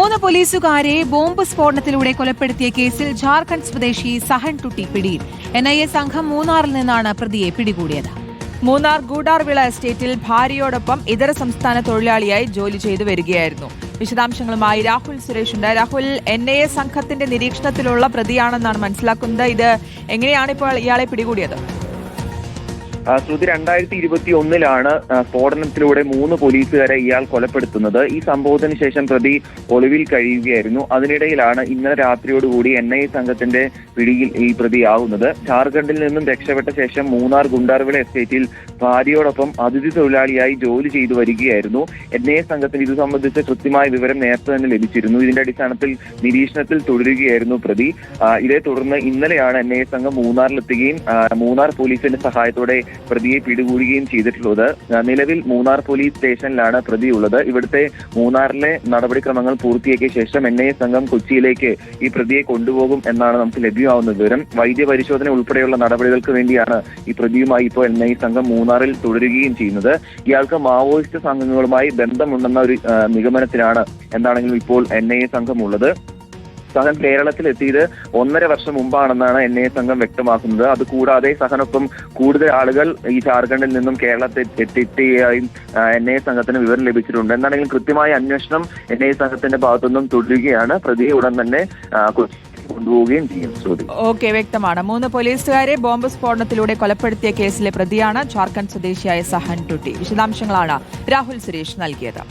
മൂന്ന് പോലീസുകാരെ ബോംബ് സ്ഫോടനത്തിലൂടെ കൊലപ്പെടുത്തിയ കേസിൽ ജാർഖണ്ഡ് സ്വദേശി സഹൻ ടുട്ടി പിടിയിൽ. എൻ ഐ എ സംഘം മൂന്നാറിൽ നിന്നാണ് പ്രതിയെ പിടികൂടിയത്. മൂന്നാർ ഗൂഡാർവിള എസ്റ്റേറ്റിൽ ഭാര്യയോടൊപ്പം ഇതര സംസ്ഥാന തൊഴിലാളിയായി ജോലി ചെയ്തു വരികയായിരുന്നു. വിശദാംശങ്ങളുമായി രാഹുൽ സുരേഷ് ഉണ്ട് രാഹുൽ എൻ ഐ എ സംഘത്തിന്റെ നിരീക്ഷണത്തിലുള്ള പ്രതിയാണെന്നാണ് മനസ്സിലാക്കുന്നത്. ഇത് എങ്ങനെയാണ് ഇപ്പോൾ ഇയാളെ പിടികൂടിയത്? ശ്രുതി രണ്ടായിരത്തി ഇരുപത്തി ഒന്നിലാണ് സ്ഫോടനത്തിലൂടെ മൂന്ന് പോലീസുകാരെ ഇയാൾ കൊലപ്പെടുത്തുന്നത്. ഈ സംഭവത്തിന് ശേഷം പ്രതി ഒളിവിൽ കഴിയുകയായിരുന്നു. അതിനിടയിലാണ് ഇന്നലെ രാത്രിയോടുകൂടി എൻ ഐ സംഘത്തിന്റെ പിടിയിൽ ഈ പ്രതിയാവുന്നത്. ജാർഖണ്ഡിൽ നിന്നും രക്ഷപ്പെട്ട ശേഷം മൂന്നാർ ഗുണ്ടാർവിള എസ്റ്റേറ്റിൽ ഭാര്യയോടൊപ്പം അതിഥി തൊഴിലാളിയായി ജോലി ചെയ്തു വരികയായിരുന്നു. എൻ ഐ സംഘത്തിന് ഇത് സംബന്ധിച്ച് കൃത്യമായ വിവരം നേരത്തെ തന്നെ ലഭിച്ചിരുന്നു. ഇതിന്റെ അടിസ്ഥാനത്തിൽ നിരീക്ഷണത്തിൽ തുടരുകയായിരുന്നു പ്രതി. ഇതേ തുടർന്ന് ഇന്നലെയാണ് എൻ ഐ സംഘം മൂന്നാറിലെത്തുകയും മൂന്നാർ പോലീസിന്റെ സഹായത്തോടെ പ്രതിയെ പിടികൂടുകയും ചെയ്തിട്ടുള്ളത്. നിലവിൽ മൂന്നാർ പോലീസ് സ്റ്റേഷനിലാണ് പ്രതിയുള്ളത്. ഇവിടുത്തെ മൂന്നാറിലെ നടപടിക്രമങ്ങൾ പൂർത്തിയാക്കിയ ശേഷം എൻ ഐ എ സംഘം കൊച്ചിയിലേക്ക് ഈ പ്രതിയെ കൊണ്ടുപോകും എന്നാണ് നമുക്ക് ലഭ്യമാവുന്ന വിവരം. വൈദ്യ പരിശോധന ഉൾപ്പെടെയുള്ള നടപടികൾക്ക് വേണ്ടിയാണ് ഈ പ്രതിയുമായി ഇപ്പോൾ എൻ ഐ സംഘം മൂന്നാറിൽ തുടരുകയും ചെയ്യുന്നത്. ഇയാൾക്ക് മാവോയിസ്റ്റ് സംഘങ്ങളുമായി ബന്ധമുണ്ടെന്ന ഒരു നിഗമനത്തിലാണ് എന്താണെങ്കിലും ഇപ്പോൾ എൻ ഐ എ സംഘം ഉള്ളത് സഹൻ കേരളത്തിൽ എത്തിയത് ഒന്നര വർഷം മുമ്പാണെന്നാണ് എൻ ഐ സംഘം വ്യക്തമാക്കുന്നത്. അതുകൂടാതെ സഹനൊപ്പം കൂടുതൽ ആളുകൾ ഈ ജാർഖണ്ഡിൽ നിന്നും കേരളത്തിൽ എത്തിയതായും എൻ ഐ സംഘത്തിന് വിവരം ലഭിച്ചിട്ടുണ്ട്. എന്താണെങ്കിലും കൃത്യമായ അന്വേഷണം എൻ ഐ സംഘത്തിന്റെ ഭാഗത്തുനിന്നും തുടരുകയാണ്. പ്രതിയെ ഉടൻ തന്നെ കൊണ്ടുപോവുകയും ചെയ്യും. ഓക്കെ വ്യക്തമാണ്. മൂന്ന് പോലീസുകാരെ ബോംബ് സ്ഫോടനത്തിലൂടെ കൊലപ്പെടുത്തിയ കേസിലെ പ്രതിയാണ് ജാർഖണ്ഡ് സ്വദേശിയായ സഹൻ ടുട്ടി. വിശദാംശങ്ങളാണ് രാഹുൽ സുരേഷ് നൽകിയത്.